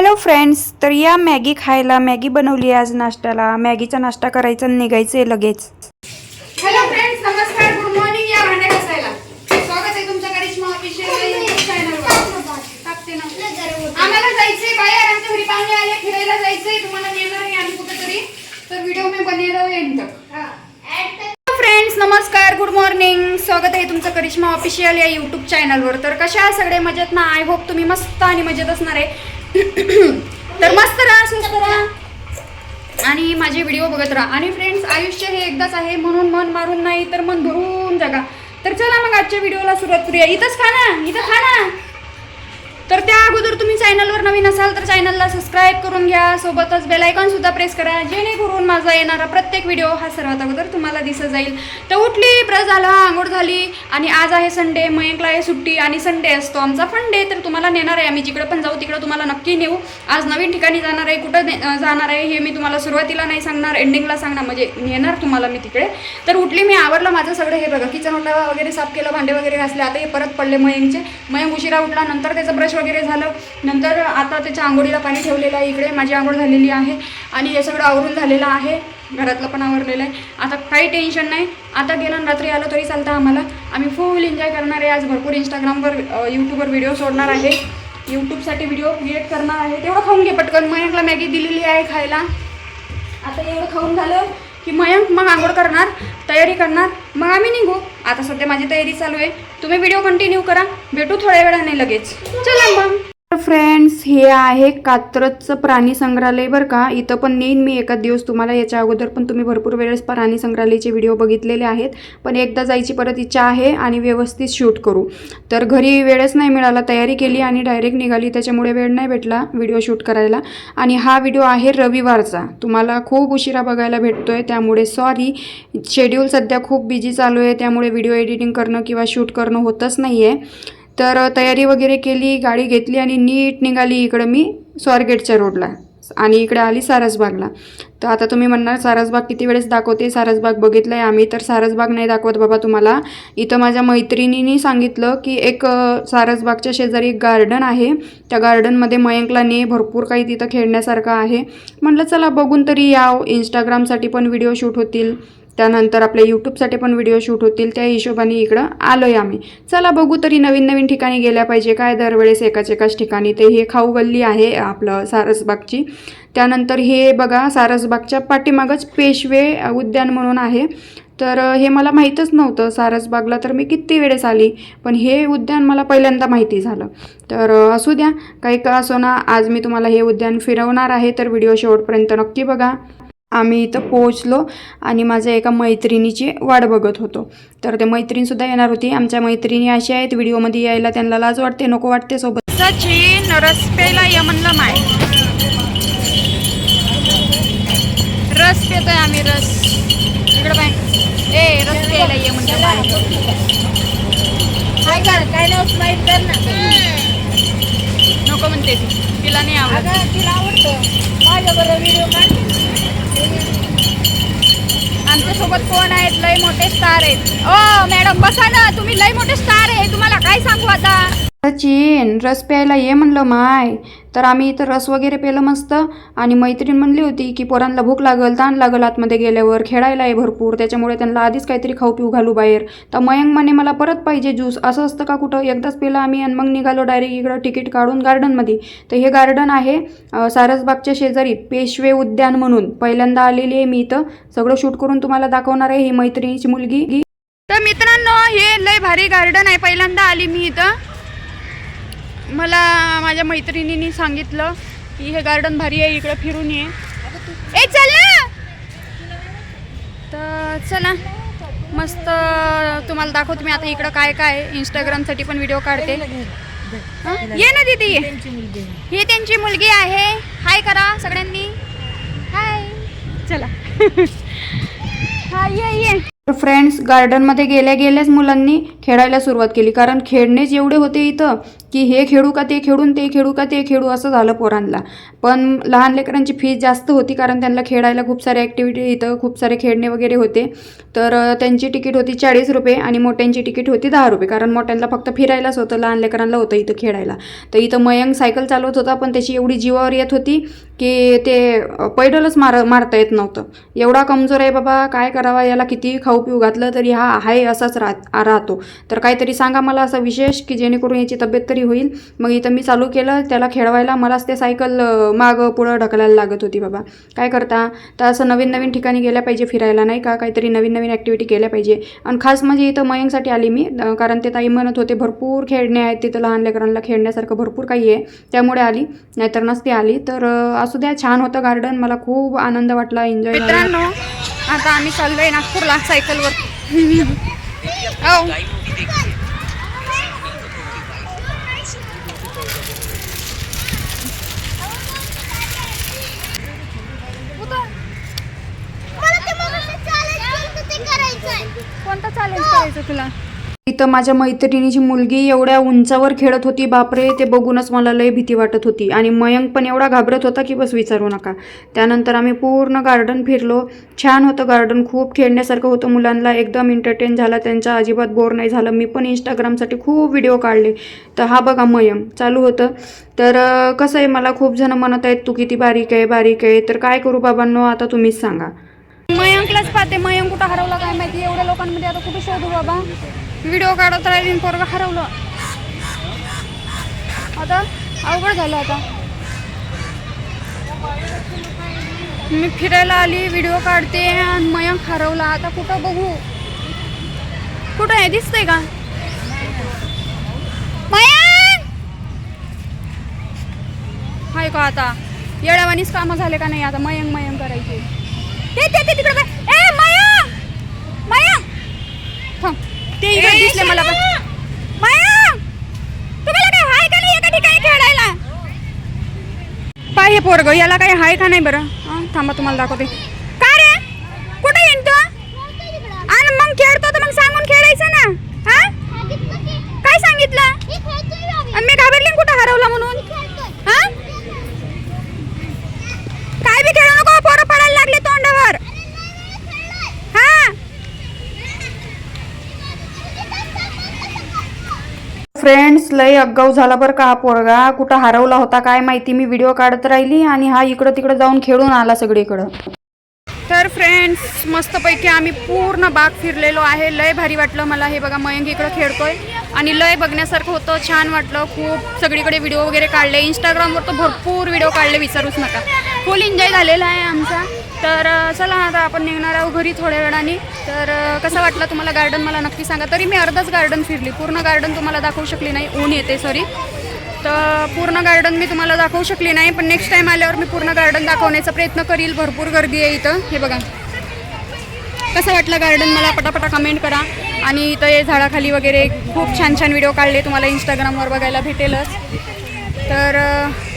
Hello friends तर या Maggi खायला मॅगी बनवली आज नाश्त्याला. मॅगीचा नाश्ता करायचा निघायचं आहे लगेच. हॅलो फ्रेंड्स नमस्कार. गुड मॉर्निंग या भांड्या घासायला स्वागत आहे तुमच्या करिश्मा ऑफिशियल आम्हाला जायचंय बाहेर. आमच्या घरी पाहुणे आले. फिरायला जायचंय. तुम्हाला नेणार आहे आम्ही कुठेतरी. तर व्हिडिओ मी बनेलो एंड तक फ्रेंड्स नमस्कार. गुड मॉर्निंग स्वागत आहे तुमचं करिश्मा ऑफिशियल या यूट्यूब चॅनलवर तर कशा सगळे मजेत ना? आय होप तुम्ही मस्त आणि मजेत असणार आहे. तर मस्त राहा सुस्त राहा. आणि माझे व्हिडिओ बघत राहा. आणि फ्रेंड्स आयुष्य हे एकदाच आहे. म्हणून मन मारून नाही तर मन भरून जगा. तर चला मग आजच्या व्हिडिओला सुरुवात करूया. इथंच खा ना इथं खा ना. तर त्या अगोदर तुम्ही असाल तर चॅनलला सबस्क्राईब करून घ्या. सोबतच बेलायकॉनसुद्धा सुद्धा प्रेस करा. जेणेकरून माझा येणारा प्रत्येक व्हिडिओ हा सर्वात अगोदर तुम्हाला दिसत जाईल. तर उठली ब्रश झाला आंघोळ झाली आणि आज आहे संडे मयंकला आहे सुट्टी आणि संडे असतो आमचा फन डे तर तुम्हाला नेणार आहे आम्ही. जिकडं पण जाऊ तिकडं तुम्हाला नक्की नेऊ. आज नवीन ठिकाणी जाणार आहे. कुठं ने- जाणार आहे हे मी तुम्हाला सुरुवातीला नाही सांगणार. एंडिंगला सांगणार. म्हणजे नेणार तुम्हाला मी तिकडे. तर उठली मी आवरलं माझं सगळं. हे बघा किचन उठला वगैरे साफ केलं भांडे वगैरे घासले. आता हे परत पडले मयंकचे मयंक उशिरा उठला नंतर त्याचं ब्रश वगैरे झालं. नंतर आता ते त्याच्या आंघोळीला पाणी ठेवलेलं आहे. इकडे माझी आंघोळ झालेली आहे आणि हे सगळं आवरून झालेलं आहे. घरातलं पण आवरलेलं आहे. आता काही टेन्शन नाही. आता गेलं आणि रात्री आलं तरी चालतं आम्हाला. आम्ही फुल एन्जॉय करणार आहे. आज भरपूर इंस्टाग्रामवर यूट्यूबवर व्हिडिओ सोडणार आहे. यूट्यूबसाठी व्हिडिओ क्रिएट करणार आहे. तेवढं खाऊन घे पटकन. मयंकला मॅगी दिलेली आहे खायला. आता एवढं खाऊन झालं की मयंक मग आंघोळ करणार तयारी करणार. मग आम्ही निघू. आता सध्या माझी तयारी चालू आहे. तुम्ही व्हिडिओ कंटिन्यू करा. भेटू थोड्या वेळाने लगेच. चला मग. फ्रेंड्स हे आहे कात्रजचं प्राणी संग्रहालय बरं का? इथं पण नेईन मी एका दिवस तुम्हाला. याच्या अगोदर पण तुम्ही भरपूर वेळेस प्राणी संग्रहालयाचे व्हिडिओ बघितलेले आहेत. पण एकदा जायची परत इच्छा आहे आणि व्यवस्थित शूट करू. तर घरी वेळच नाही मिळाला तयारी केली आणि डायरेक्ट निघाली. त्याच्यामुळे वेळ नाही भेटला व्हिडिओ शूट करायला. आणि हा व्हिडिओ आहे रविवारचा. तुम्हाला खूप उशिरा बघायला भेटतो आहे त्यामुळे सॉरी शेड्यूल सध्या खूप बिझी चालू आहे. त्यामुळे व्हिडिओ एडिटिंग करणं किंवा शूट करणं होतच नाही आहे तर तयारी वगैरे केली गाडी घेतली आणि नीट निघाली इकडं मी स्वारगेटच्या रोडला आणि इकडे आली सारसबागला. तर आता तुम्ही म्हणणार सारसबाग किती वेळेस दाखवते? सारसबाग बघितलं आहे आम्ही तर सारसबाग नाही दाखवत बाबा तुम्हाला. इथं माझ्या मैत्रिणींनी सांगितलं की एक सारसबागच्या शेजारी एक गार्डन आहे. त्या गार्डनमध्ये मयंकला ने भरपूर काही तिथं खेळण्यासारखं आहे. म्हटलं चला बघून तरी याव. इंस्टाग्रामसाठी पण व्हिडिओ शूट होतील. त्यानंतर आपल्या यूट्यूबसाठी पण व्हिडिओ शूट होतील. त्या हिशोबाने इकडं आलो आहे आम्ही. चला बघू तरी नवीन नवीन ठिकाणी गेल्या पाहिजे काय. दरवेळेस एकाच एकाच ठिकाणी ते हे खाऊ गल्ली आहे आपलं सारसबागची. त्यानंतर हे बघा सारसबागच्या पाठीमागच पेशवे उद्यान म्हणून आहे. तर हे मला माहीतच नव्हतं. सारसबागला तर मी किती वेळेस आली पण हे उद्यान मला पहिल्यांदा माहिती झालं. तर असू द्या काही का असो ना आज मी तुम्हाला हे उद्यान फिरवणार आहे तर व्हिडिओ शेवटपर्यंत नक्की बघा. आम्ही इथं पोहोचलो आणि माझ्या एका मैत्रिणीची वाट बघत होतो. तर ते मैत्रीणसुद्धा येणार होती. आमच्या मैत्रिणी अशा आहेत व्हिडिओमध्ये यायला त्यांना लाज वाटते नको वाटते सोबत. सचिन रस प्यायला ये म्हणलं माय. रस पितोय आम्ही रस. इकडं बाय ए रस प्यायला ये म्हणलं माय. काय कर काय नाव? माहीत कर ना. नको म्हणते ती. तिला नाही आवडत. तिला आवडतं. माझ्या बरोबर व्हिडिओ काढ. आमच्यासोबत कोण आहेत? लय मोठे स्टार आहेत. ओ मॅडम बसा ना. तुम्ही लय मोठे स्टार आहे. तुम्हाला काय सांगू आता? सचिन रस प्यायला ये म्हणलं माय. तर आम्ही इथं रस वगैरे पेलं मस्त. आणि मैत्रीण म्हणली होती की पोरांना भूक लागल ताण लागल आतमध्ये गेल्यावर. खेळायला आहे भरपूर. त्याच्यामुळे त्यांना आधीच काहीतरी खाऊ पिऊ घालू बाहेर. तर मयंक म्हणे मला परत पाहिजे ज्यूस. असं असतं का कुठं? एकदाच पेलं आम्ही आणि मग निघालो डायरेक्ट इकडं तिकीट काढून गार्डनमध्ये. तर हे गार्डन आहे सारसबागच्या शेजारी पेशवे उद्यान म्हणून. पहिल्यांदा आलेली आहे मी इथं. सगळं शूट करून तुम्हाला दाखवणार आहे ही मैत्रिणीची मुलगी. तर मित्रांनो हे लय भारी गार्डन आहे. पहिल्यांदा आली मी इथं. मला माझ्या मैत्रिणींनी सांगितलं की हे गार्डन भारी आहे इकडं फिरून ये. ए चल ना! तर चला मस्त तुम्हाला दाखवतो मी आता इकडं काय काय इंस्टाग्रामसाठी पण व्हिडिओ काढते. ये ना दीदी. ये ही त्यांची मुलगी आहे. हाय करा सगळ्यांनी. हाय चला. हाय ये ये. फ्रेंड्स गार्डनमध्ये गेल्या गेल्याच मुलांनी खेळायला सुरुवात केली. कारण खेळणेच एवढे होते इथं. की हे खेळू का ते खेळून ते खेळू का ते खेळू असं झालं पोरांना. पण लहान लेकरांची फीज जास्त होती कारण त्यांना खेळायला खूप सारे ॲक्टिव्हिटी इथं खूप सारे खेळणे वगैरे होते. तर त्यांची तिकीट होती चाळीस रुपये आणि मोठ्यांची तिकीट होती दहा रुपये कारण मोठ्यांना फक्त फिरायलाच होतं लहान लेकरांना होतं इथं खेळायला. तर इथं मयंक सायकल चालवत होता पण त्याची एवढी जीवावर येत होती की ते पैडलच मार मारता येत नव्हतं. एवढा कमजोर आहे बाबा काय करावा याला किती खाऊ पिऊ घातलं तरी हा आहे असाच राह राहतो. तर काहीतरी सांगा मला असा विशेष की जेणेकरून याची तब्येत तरी होईल. मग इथं मी चालू केलं त्याला खेळवायला मलाच ते सायकल मागं पुढं ढकलायला लागत होती बाबा. काय करता? तर असं नवीन नवीन ठिकाणी गेल्या पाहिजे फिरायला नाही का? काहीतरी नवीन नवीन ॲक्टिव्हिटी केल्या पाहिजे. आणि खास म्हणजे इथं मयंकसाठी आली मी कारण ते ताई म्हणत होते भरपूर खेळणे आहेत तिथं लहान लेकरांना खेळण्यासारखं भरपूर काही आहे. त्यामुळे आली नाहीतर नसते आली. तर असू द्या छान होतं गार्डन मला खूप आनंद वाटला एन्जॉय मित्रांनो आता आम्ही चाललोय नागपूरला सायकलवर. चॅलेंज इथं माझ्या मैत्रिणीची मुलगी एवढ्या उंचावर खेळत होती बापरे ते बघूनच मला लय भीती वाटत होती. आणि मयंक पण एवढा घाबरत होता की बस विचारू नका. त्यानंतर आम्ही पूर्ण गार्डन फिरलो. छान होतं गार्डन खूप खेळण्यासारखं होतं मुलांना. एकदम एंटरटेन झाला. त्यांचा अजिबात बोर नाही झालं. मी पण इंस्टाग्रामसाठी खूप व्हिडिओ काढले. तर हा बघा मयंक चालू होतं. तर कसं आहे मला खूप जणं म्हणत आहेत तू किती बारीक आहे बारीक आहे. तर काय करू बाबांनो आता तुम्हीच सांगा. मयंकलाच पाहते. मयंक कुठं हरवला काय माहिती? एवढ्या लोकांमध्ये आता कुठे शोधू बाबा? व्हिडिओ काढत राहिली पोरगा हरवलं. आता अवघड झालं आता. मी फिरायला आली व्हिडिओ काढते आणि मयंक हरवला. आता कुठं बघू? कुठं आहे? दिसतंय का? मयंक हाय का आता? येड्यावानीच कामं झाले का नाही आता? मयंक मयंक करायचे. ते ते ते तिकडे. ए माया! माया! थांब. ते इकडे दिसले मला पण. माया! तुम्हाला काय हाय का नाही एका ठिकाणी खेळायला? पाय हे पोरग याला काही हाय का नाही बरं? थांबा तुम्हाला दाखवते का रे कुठे येईन तू आणि मग खेळतो तर मग सांगून खेळायचं ना हा काय सांगितलं आणि मी घाबरली आणि कुठं हरवला म्हणून हा काय बी खेळू नको पोरं पडायला लागले तोंडावर हा फ्रेंड्स लय अगाऊ झाला बरं का हा पोरगा. कुठं हरवला होता काय माहिती मी व्हिडिओ काढत राहिली आणि हा इकडं तिकडं जाऊन खेळून आला सगळीकडं. तर फ्रेंड्स मस्तपैकी आम्ही पूर्ण बाग फिरलेलो आहे. लय भारी वाटलं मला. हे बघा मयंक इकडं खेळतोय. आणि लय बघण्यासारखं होतं छान वाटलं. खूप सगळीकडे व्हिडिओ वगैरे काढले. इंस्टाग्रामवर तर भरपूर व्हिडिओ काढले विचारूच नका. फुल एन्जॉय झालेला आहे आमचा. तर चला आता आपण निघणार आहोत घरी थोड्या वेळाने. तर कसं वाटलं तुम्हाला गार्डन मला नक्की सांगा. तरी मी अर्धच गार्डन फिरली. पूर्ण गार्डन तुम्हाला दाखवू शकली नाही. ऊन येते सॉरी तर पूर्ण गार्डन मी तुम्हाला दाखवू शकली नाही पण नेक्स्ट टाइम आल्यावर मी पूर्ण गार्डन दाखवण्याचा प्रयत्न करील. भरपूर गर्दी आहे इथं. हे बघा. कसं वाटलं गार्डन मला पटापटा कमेंट करा. आणि इथं हे झाडाखाली वगैरे खूप छान छान व्हिडिओ काढले. तुम्हाला इंस्टाग्रामवर बघायला भेटेलच. तर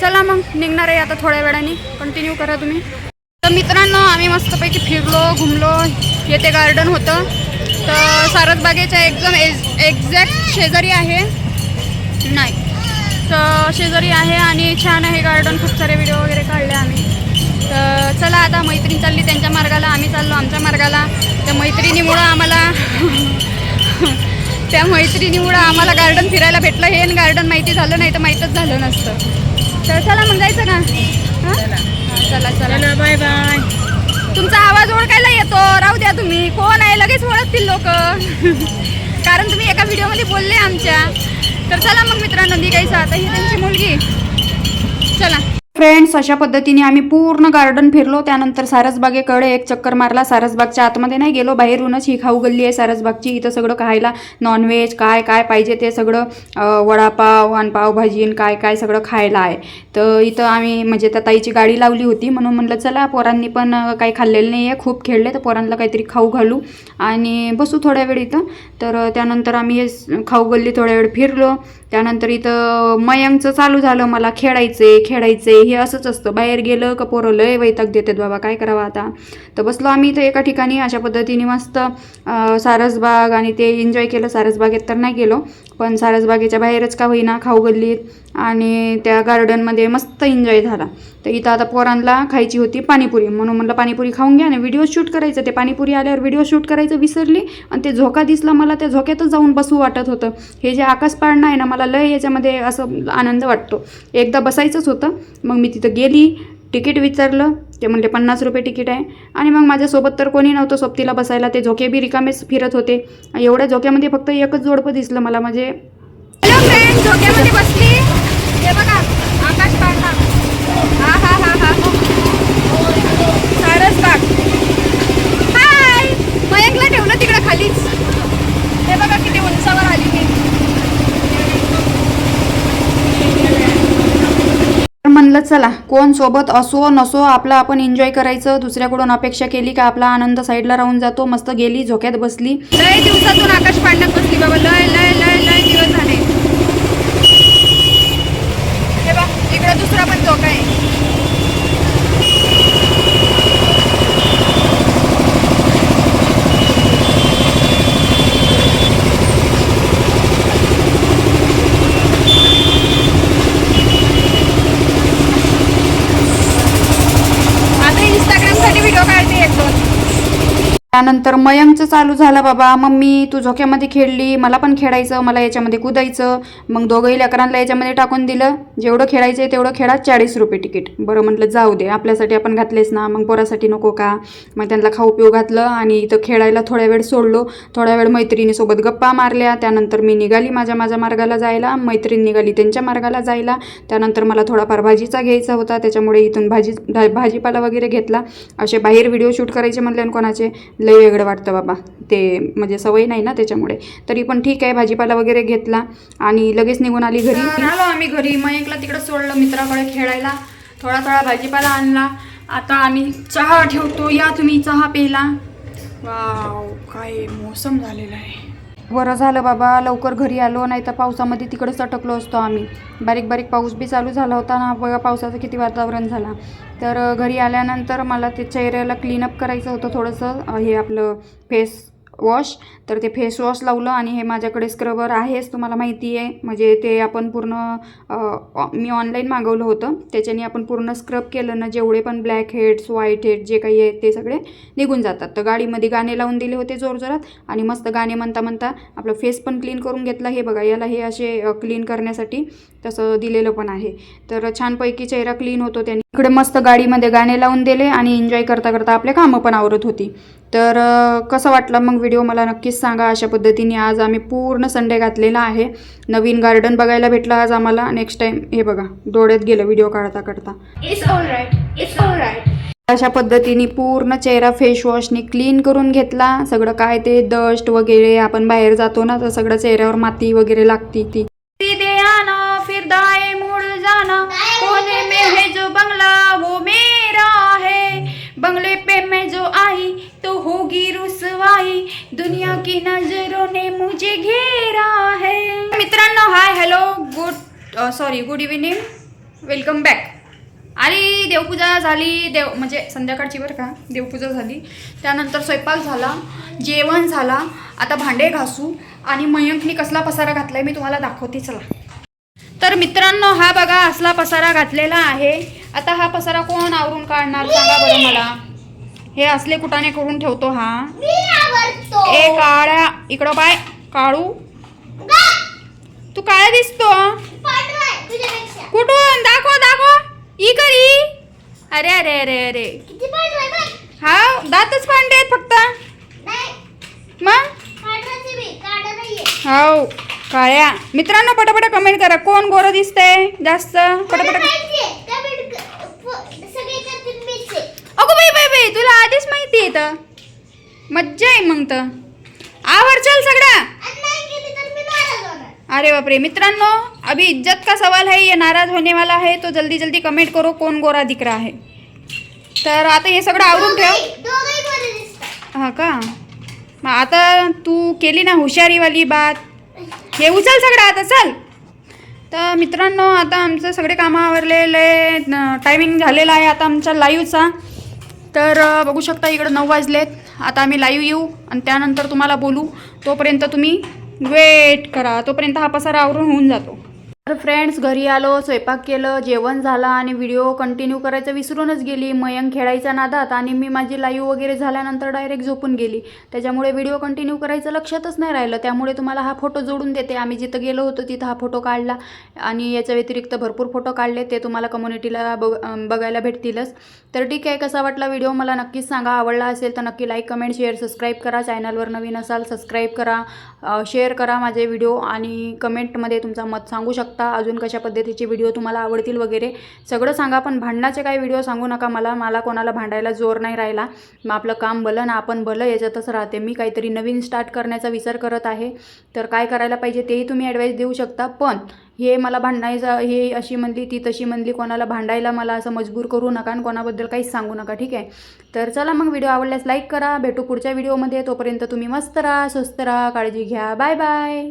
चला मग. निघणार आहे आता थोड्या वेळाने. कंटिन्यू करा तुम्ही. तर मित्रांनो आम्ही मस्तपैकी फिरलो घुमलो. येथे गार्डन होतं. तर सारसबागेच्या एकदम एज एक्झॅक्ट शेजारी आहे. नाही. तर शेजारी आहे आणि छान आहे गार्डन खूप सारे व्हिडिओ वगैरे काढले आम्ही. तर चला आता मैत्रीण चालली त्यांच्या मार्गाला आम्ही चाललो आमच्या मार्गाला. त्या मैत्रिणीमुळं आम्हाला त्या मैत्रिणीमुळं आम्हाला गार्डन फिरायला भेटलं. हे गार्डन माहिती झालं नाही तर माहीतच झालं नसतं. तर चला मग जायचं हां? हां, चला चला. बाय बाय तुमचा आवाज ओळखायला येतो. राहू द्या तुम्ही. कोण आहे? लगेच ओळखतील लोक. कारण तुम्ही एका व्हिडिओमध्ये बोलले आमच्या. तर चला मग मित्रांनो निघायचं. आता ही त्यांची मुलगी. चला. फ्रेंड्स अशा पद्धतीने आम्ही पूर्ण गार्डन फिरलो. त्यानंतर सारसबागेकडे एक चक्कर मारला. सारसबागच्या आतमध्ये नाही गेलो. बाहेरूनच ही खाऊ गल्ली आहे सारसबागची. इथं सगळं खायला नॉनव्हेज काय काय पाहिजे ते सगळं वडापाव आणि पावभाजी आणि काय काय सगळं खायला आहे. तर इथं आम्ही म्हणजे त्या ताईची गाडी लावली होती. म्हणून म्हणलं चला पोरांनी पण काही खाल्लेलं नाही आहे खूप खेळले तर पोरांना काहीतरी खाऊ घालू. आणि बसू थोड्या वेळ इथं. तर त्यानंतर आम्ही हे खाऊ गल्ली थोड्या वेळ फिरलो. त्यानंतर इथं मयंकचं चालू झालं मला खेळायचे खेळायचे हे असंच असतं. बाहेर गेलं का पोरं लय वैताग देतात बाबा काय करावं आता? तर बसलो आम्ही इथं एका ठिकाणी अशा पद्धतीने मस्त सारसबाग आणि ते एन्जॉय केलं. सारसबागेत तर नाही गेलो. पण सारसबागेच्या बाहेरच का होईना खाऊ गल्लीत आणि त्या गार्डनमध्ये मस्त एन्जॉय झाला. तर इथं आता पोरांना खायची होती पाणीपुरी. म्हणून म्हणलं पाणीपुरी खाऊन घ्या आणि व्हिडिओ शूट करायचं. ते पाणीपुरी आल्यावर व्हिडिओ शूट करायचं विसरली आणि ते झोका दिसला मला त्या झोक्यातच जाऊन बसू वाटत होतं. हे जे आकाश पाळणं आहे ना मला लय याच्यामध्ये असं आनंद वाटतो. एकदा बसायचंच होतं. मग मी तिथं गेली तिकीट विचारलं ते म्हणले पन्नास रुपये तिकीट आहे. आणि मग माझ्यासोबत तर कोणी नव्हतं सोबतीला बसायला ते झोके बी रिकामेच फिरत होते. एवढ्या झोक्यामध्ये फक्त एकच जोडपं दिसलं मला म्हणजे झोक्यामध्ये बसली हे बघा आकाश पाडला हा हा हा हा सारस बाग हाय मयंकला ठेवलं तिकडं खालीच हे बघा किती उंचावर आली मी तर म्हणलं चला कोण सोबत असो नसो आपला आपण एन्जॉय करायचं दुसऱ्याकडून अपेक्षा केली का आपला आनंद साईडला राहून जातो मस्त गेली झोक्यात बसली. लय दिवसातून आकाश पाडण्यात बसली बाबा लय लय लय लय दिवस झाले हे बघ इकडं दुसरा पण झोका आहे आता इंस्टाग्रामसाठी व्हिडिओ काढते एक दोन त्यानंतर मयंकचं चालू झालं बाबा. मम्मी तू झोक्यामध्ये खेळली मला पण खेळायचं मला याच्यामध्ये कुदायचं. मग दोघंही लेकरांना याच्यामध्ये टाकून दिलं. जेवढं खेळायचं आहे तेवढं खेळा चाळीस रुपये तिकीट. बरं म्हटलं जाऊ दे आपल्यासाठी आपण घातलेच ना मग पोरासाठी नको का? मग त्यांना खाऊ पिऊ घातलं आणि इथं खेळायला थोड्या वेळ सोडलो. थोड्या वेळ मैत्रिणीसोबत गप्पा मारल्या. त्यानंतर मी निघाली माझ्या माझ्या मार्गाला जायला. मैत्रीण निघाली त्यांच्या मार्गाला जायला. त्यानंतर मला थोडाफार भाजीचा घ्यायचा होता. त्याच्यामुळे इथून भाजी भाजीपाला वगैरे घेतला. असे बाहेर व्हिडिओ शूट करायचे म्हणले आणि कोणाचे. लय वेगळं वाटतं बाबा. ते म्हणजे सवय नाही ना त्याच्यामुळे. तरी पण ठीक आहे भाजीपाला वगैरे घेतला आणि लगेच निघून आली घरी. आलो आम्ही घरी. मयंकला तिकडं सोडलं मित्राकडे खेळायला. थोडा थोडा भाजीपाला आणला. आता आम्ही चहा ठेवतो. या तुम्ही चहा प्यायला. वाव काय मोसम झालेला आहे. बरं झालं बाबा लवकर घरी आलो नाही तर पावसामध्ये तिकडंच अटकलो असतो आम्ही. बारीक बारीक पाऊस बी चालू झाला होता ना बघा पावसाचं किती वातावरण झाला. तर घरी आल्यानंतर मला ते चेहऱ्याला क्लीनअप करायचं होतं थोडंसं हे आपलं फेस वॉश तर ते फेस वॉश लावलं आणि हे माझ्याकडे स्क्रबर आहेच तुम्हाला माहिती आहे. म्हणजे ते आपण पूर्ण मी ऑनलाईन मागवलं होतं. त्याच्याने आपण पूर्ण स्क्रब केलं ना जेवढे पण ब्लॅक हेड्स व्हाईट हेड जे काही आहेत ते सगळे निघून जातात. तर गाडीमध्ये गाणे लावून दिले होते जोरजोरात आणि मस्त गाणे म्हणता म्हणता आपलं फेस पण क्लीन करून घेतला. हे बघा याला हे असे क्लीन करण्यासाठी तसं दिलेलं पण आहे. तर छानपैकी चेहरा क्लीन होतो. त्याने इकडे मस्त गाडीमध्ये गाणे लावून दिले आणि एन्जॉय करता करता आपले कामं पण आवरत होती. तर कसं वाटलं मग व्हिडिओ मला नक्कीच सांगा. अशा पद्धतीने आज आम्ही पूर्ण संडे घातलेला आहे. नवीन गार्डन बघायला भेटलं आज आम्हाला. नेक्स्ट टाईम हे बघा डोळ्यात गेलं व्हिडिओ काढता काढता. It's all right it's all right अशा पद्धतीने पूर्ण चेहरा फेस वॉशने क्लीन करून घेतला. सगळं काय ते डस्ट वगैरे आपण बाहेर जातो ना तर सगळं चेहऱ्यावर माती वगैरे लागती ती. सीधे आना फिर दाएं मुड़ जाना कोने में है जो बंगला वो मेरा है. बंगले पे मैं जो आई तो होगी रुसवाई। दुनिया की नजरों ने मुझे घेरा है। मित्रांनो hi hello good sorry good evening welcome back आणि देवपूजा झाली. देव म्हणजे संध्याकाळची बरं का. देवपूजा झाली. त्यानंतर स्वयंपाक झाला जेवण झाला. आता भांडे घासू आणि मयंकनी कसला पसारा घातला आहे मी तुम्हाला दाखवते चला. तर मित्रांनो हा बघा असला पसारा घातलेला आहे. आता हा पसारा कोण आवरून काढणार? सांगा बरं मला. हे असले कुटाने करून ठेवतो हा. ए काळ्या. इकडं पाय. काळू. तू काय दिसतो. कुठून? दाखव दाखव. ई करी अरे अरे अरे अरे. हा दातच पांडे आहेत फक्त. मग? हो काळ्या मित्रांनो पटापटा कमेंट करा. कोण गोरं दिसतंय? जास्त. पटापटा बाई तुला आधीच माहिती आहे तर मज्जा आहे मग तर. आवर चल सगळा. अरे बापरे मित्रांनो अभी इज्जत का सवाल है? ये नाराज होने वाला है तो जल्दी जल्दी कमेंट करो कोण गोरा दिख रहा है. तर आता हे सगळं आवरून ठेव. हा का? मग आता तू केली ना हुशारीवाली बात. हे उचल सगळं आता चल. तर मित्रांनो आता आमचं सगळे कामं आवरलेले टायमिंग झालेला आहे आता आमच्या लाईव्हचा तर बघू शकता इकडं नऊ वाजलेत. आता आम्ही लाईव्ह येऊ आणि त्यानंतर तुम्हाला बोलू. तोपर्यंत तुम्ही वेट करा. तोपर्यंत हा पसारा आवरून होऊन जातो. तर फ्रेंड्स घरी आलो स्वयंपाक केलं जेवण झालं आणि व्हिडिओ कंटिन्यू करायचं विसरूनच गेली. मयंक खेळायच्या नादात आणि मी माझी लाईव्ह वगैरे झाल्यानंतर डायरेक्ट झोपून गेली. त्याच्यामुळे व्हिडिओ कंटिन्यू करायचं लक्षातच नाही राहिलं. त्यामुळे तुम्हाला हा फोटो जोडून देते. आम्ही जिथं गेलो होतो तिथं हा फोटो काढला आणि याच्या व्यतिरिक्त भरपूर फोटो काढले. ते तुम्हाला कम्युनिटीला बघ बघायला भेटतीलच. तर ठीक आहे कसा वाटला व्हिडिओ मला नक्कीच सांगा. आवडला असेल तर नक्की लाईक कमेंट शेअर सबस्क्राईब करा. चॅनलवर नवीन असाल सबस्क्राईब करा. शेअर करा माझे व्हिडिओ आणि कमेंटमध्ये तुमचं मत सांगू शकता. शकता? अजून कशा पद्धतीचे व्हिडिओ तुम्हाला आवडतील वगैरे? सगळं सांगा पण भांडणाचे काही व्हिडिओ सांगू नका मला. मला कोणाला भांडायला जोर नाही राहिला. मग आपलं काम भलं ना आपण भलं याच्यातच राहते. मी काहीतरी नवीन स्टार्ट करण्याचा विचार करत आहे. तर काय करायला पाहिजे तेही तुम्ही ॲडवाईस देऊ शकता. पण हे मला भांडायचं हे अशी म्हणली ती तशी म्हणली कोणाला भांडायला मला असं मजबूर करू नका आणि कोणाबद्दल काहीच सांगू नका ठीक आहे? तर चला मग व्हिडिओ आवडल्यास लाईक करा. भेटू पुढच्या व्हिडिओमध्ये तोपर्यंत तुम्ही मस्त राहा स्वस्त राहा काळजी घ्या. Bye bye